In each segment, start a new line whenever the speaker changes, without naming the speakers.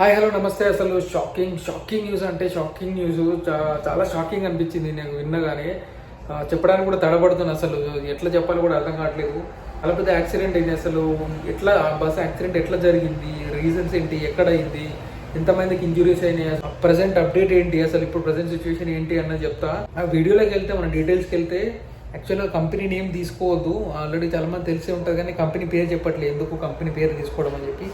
Hi hello నమస్తే. అసలు shocking shocking news అంటే షాకింగ్ న్యూస్. చాలా షాకింగ్ అనిపించింది నేను విన్నగానే. చెప్పడానికి కూడా తడబడుతుంది అసలు. ఎట్లా చెప్పాలో కూడా అర్థం కావట్లేదు. అలా పెద్ద యాక్సిడెంట్ అయింది అసలు. ఎట్లా ఆ బస్ యాక్సిడెంట్ ఎట్లా జరిగింది? రీజన్స్ ఏంటి? ఎక్కడ అయింది? ఎంతమందికి ఇంజురీస్ అయినాయి? ప్రజెంట్ అప్డేట్ ఏంటి? అసలు ఇప్పుడు ప్రజెంట్ సిచ్యువేషన్ ఏంటి అన్నది చెప్తా. ఆ వీడియోలోకి వెళ్తే మన డీటెయిల్స్కి వెళ్తే యాక్చువల్గా కంపెనీ నేమ్ తీసుకోవద్దు. ఆల్రెడీ చాలామంది తెలిసే ఉంటుంది కానీ కంపెనీ పేరు చెప్పట్లేదు. ఎందుకు కంపెనీ పేరు తీసుకోవడం అని చెప్పి.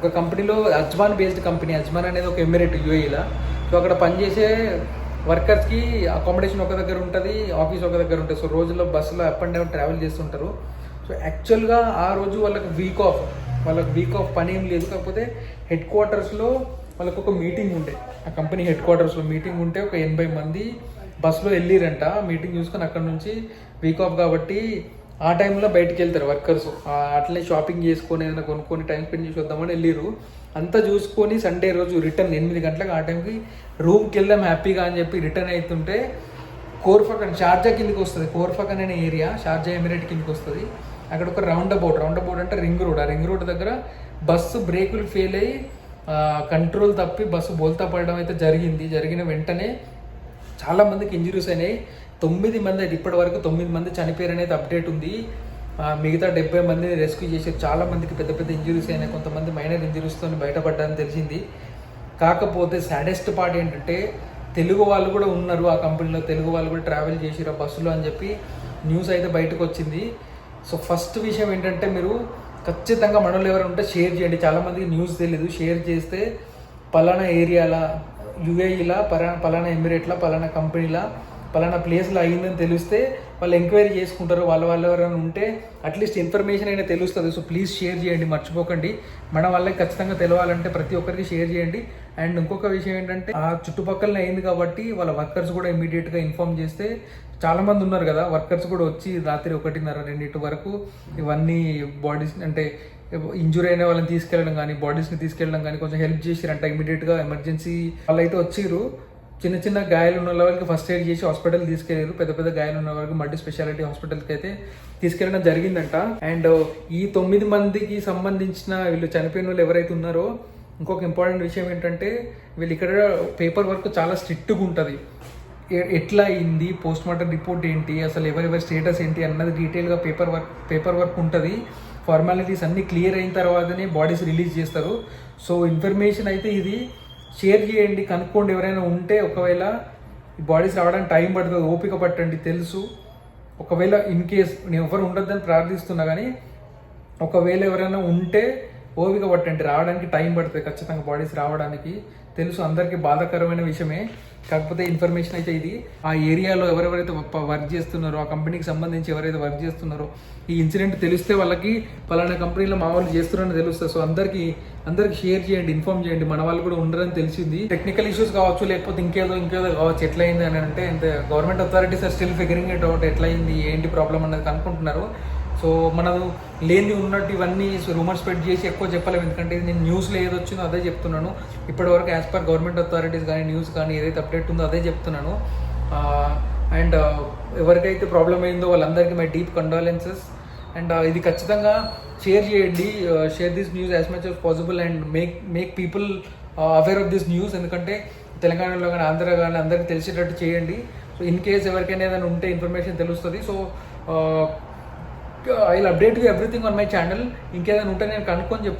ఒక కంపెనీలో అజ్మాన్ బేస్డ్ కంపెనీ అజ్మాన్ అనేది ఒక ఎమిరేట్ యూఏఈలా సో అక్కడ పనిచేసే వర్కర్స్కి అకామిడేషన్ ఒక దగ్గర ఉంటుంది ఆఫీస్ ఒక దగ్గర ఉంటుంది. సో రోజుల్లో బస్సులో అప్ అండ్ డౌన్ ట్రావెల్ చేస్తుంటారు. సో యాక్చువల్గా ఆ రోజు వాళ్ళకి వీక్ ఆఫ్ వాళ్ళకి వీక్ ఆఫ్ పని ఏం లేదు. కాకపోతే హెడ్ క్వార్టర్స్లో వాళ్ళకు ఒక మీటింగ్ ఉండే. ఆ కంపెనీ హెడ్ క్వార్టర్స్లో మీటింగ్ ఉంటే ఒక ఎనభై మంది బస్సులో వెళ్ళిరంట. మీటింగ్ చూసుకొని అక్కడ నుంచి వీక్ ఆఫ్ కాబట్టి ఆ టైంలో బయటకు వెళ్తారు వర్కర్స్. అట్లనే షాపింగ్ చేసుకొని ఏదైనా కొనుక్కొని టైం స్పెండ్ చేసి వద్దామని వెళ్ళిరు అంతా చూసుకొని సండే రోజు రిటర్న్ ఎనిమిది గంటలకు ఆ టైంకి రూమ్కి వెళ్దాం హ్యాపీగా అని చెప్పి రిటర్న్ అవుతుంటే కోర్ఫకన్ షార్జా కిందకి వస్తుంది. కోర్ఫకన్ అనే ఏరియా షార్జా ఎమిరేట్ కిందకి వస్తుంది. అక్కడ ఒక రౌండ్ అబౌట్ రౌండ్ అబౌట్ అంటే రింగ్ రోడ్. ఆ రింగ్ రోడ్ దగ్గర బస్సు బ్రేకులు ఫెయిల్ అయ్యి కంట్రోల్ తప్పి బస్సు బోల్తా పడడం అయితే జరిగింది. జరిగిన వెంటనే చాలామందికి ఇంజరీస్ అయినాయి. తొమ్మిది మంది అయితే ఇప్పటి వరకు తొమ్మిది మంది చనిపోయారు అనేది అప్డేట్ ఉంది. మిగతా డెబ్బై మందిని రెస్క్యూ చేశారు. చాలా మందికి పెద్ద పెద్ద ఇంజురీస్ అయినాయి కొంతమంది మైనర్ ఇంజురీస్తో బయటపడ్డారని తెలిసింది. కాకపోతే సాడెస్ట్ పార్ట్ ఏంటంటే తెలుగు వాళ్ళు కూడా ఉన్నారు ఆ కంపెనీలో తెలుగు వాళ్ళు కూడా ట్రావెల్ చేసిరు ఆ బస్సులో అని చెప్పి న్యూస్ అయితే బయటకు వచ్చింది. సో ఫస్ట్ విషయం ఏంటంటే మీరు ఖచ్చితంగా మనలో ఎవరు ఉంటే షేర్ చేయండి. చాలామందికి న్యూస్ తెలియదు షేర్ చేస్తే పలానా ఏరియాల యుఏఈలా పలానా పలానా ఎమిరేట్ల పలానా కంపెనీలా పలానా ప్లేస్లో అయ్యిందని తెలిస్తే వాళ్ళు ఎంక్వైరీ చేసుకుంటారు వాళ్ళ వాళ్ళు ఎవరైనా ఉంటే అట్లీస్ట్ ఇన్ఫర్మేషన్ అయినా తెలుస్తుంది. సో ప్లీజ్ షేర్ చేయండి మర్చిపోకండి. మన వాళ్ళకి ఖచ్చితంగా తెలవాలంటే ప్రతి ఒక్కరికి షేర్ చేయండి. అండ్ ఇంకొక విషయం ఏంటంటే ఆ చుట్టుపక్కలనే అయింది కాబట్టి వాళ్ళ వర్కర్స్ కూడా ఇమీడియట్గా ఇన్ఫామ్ చేస్తే చాలామంది ఉన్నారు కదా వర్కర్స్ కూడా వచ్చి రాత్రి ఒకటిన్నర రెండింటి వరకు ఇవన్నీ బాడీస్ అంటే ఇంజూరీ అయిన వాళ్ళని తీసుకెళ్ళడం కానీ బాడీస్ని తీసుకెళ్ళడం కానీ కొంచెం హెల్ప్ చేసిరంట ఇమీడియట్గా ఎమర్జెన్సీ వాళ్ళు అయితే వచ్చిర్రు చిన్న చిన్న గాయాలు ఉన్న వాళ్ళకి ఫస్ట్ ఎయిడ్ చేసి హాస్పిటల్ తీసుకెళ్ళారు. పెద్ద పెద్ద గాయాలు ఉన్న వాళ్ళకి మల్టీ స్పెషాలిటీ హాస్పిటల్కి అయితే తీసుకెళ్ళడం జరిగిందంట. అండ్ uh, ఈ తొమ్మిది మందికి సంబంధించిన వీళ్ళు చనిపోయిన వాళ్ళు ఎవరైతే ఉన్నారో ఇంకొక ఇంపార్టెంట్ విషయం ఏంటంటే వీళ్ళు ఇక్కడ పేపర్ వర్క్ చాలా స్ట్రిక్ట్గా ఉంటుంది. ఎట్లా అయింది పోస్ట్ మార్టం రిపోర్ట్ ఏంటి అసలు ఎవరెవరి స్టేటస్ ఏంటి అన్నది డీటెయిల్గా పేపర్ వర్క్ పేపర్ వర్క్ ఉంటుంది. ఫార్మాలిటీస్ అన్నీ క్లియర్ అయిన తర్వాతనే బాడీస్ రిలీజ్ చేస్తారు. సో ఇన్ఫర్మేషన్ అయితే ఇది. షేర్ చేయండి కనుక్కోండి ఎవరైనా ఉంటే ఒకవేళ ఈ బాడీస్ రావడానికి టైం పడుతుంది ఓపిక పట్టండి తెలుసు. ఒకవేళ ఇన్ కేస్ నేను ఎవరు ఉండొద్దని ప్రార్థిస్తున్నా కానీ ఒకవేళ ఎవరైనా ఉంటే ఓపిక పట్టండి. రావడానికి టైం పడుతుంది. ఖచ్చితంగా బాడీస్ రావడానికి తెలుసు. అందరికీ బాధాకరమైన విషయమే. కాకపోతే ఇన్ఫర్మేషన్ అయితే ఇది. ఆ ఏరియాలో ఎవరెవరైతే వర్క్ చేస్తున్నారో ఆ కంపెనీకి సంబంధించి ఎవరైతే వర్క్ చేస్తున్నారో ఈ ఇన్సిడెంట్ తెలిస్తే వాళ్ళకి పలానా కంపెనీలో మా వాళ్ళు చేస్తున్నారని తెలుస్తుంది. సో అందరికీ అందరికి షేర్ చేయండి ఇన్ఫార్మ్ చేయండి. మన వాళ్ళు కూడా ఉండరని తెలిసింది. టెక్నికల్ ఇష్యూస్ కావచ్చు లేకపోతే ఇంకేదో ఇంకేదో కావచ్చు ఎట్లయింది అని అంటే government authorities are still figuring it out ఎట్లయింది ఏంటి ప్రాబ్లం అనేది కనుక్కుంటున్నారు. సో మనము లేని ఉన్నట్టు ఇవన్నీ రూమర్ స్ప్రెడ్ చేసి ఎక్కువ చెప్పలేము. ఎందుకంటే నేను న్యూస్లో ఏది వచ్చిందో అదే చెప్తున్నాను. ఇప్పటివరకు యాజ్ పర్ గవర్నమెంట్ అథారిటీస్ కానీ న్యూస్ కానీ ఏదైతే అప్డేట్ ఉందో అదే చెప్తున్నాను. అండ్ ఎవరికైతే ప్రాబ్లం అయిందో వాళ్ళందరికీ మై డీప్ కండాలెన్సెస్ అండ్ ఇది ఖచ్చితంగా షేర్ చేయండి. Share this news as much as possible and make make people aware of this news ఎందుకంటే తెలంగాణలో కానీ ఆంధ్ర కానీ అందరికీ తెలిసేటట్టు చేయండి. సో ఇన్ కేస్ ఎవరికైనా ఏదైనా ఉంటే ఇన్ఫర్మేషన్ తెలుస్తుంది. So I update you everything on my channel ఇంకేదైనా ఉంటే నేను కనుక్కొని చెప్తాను.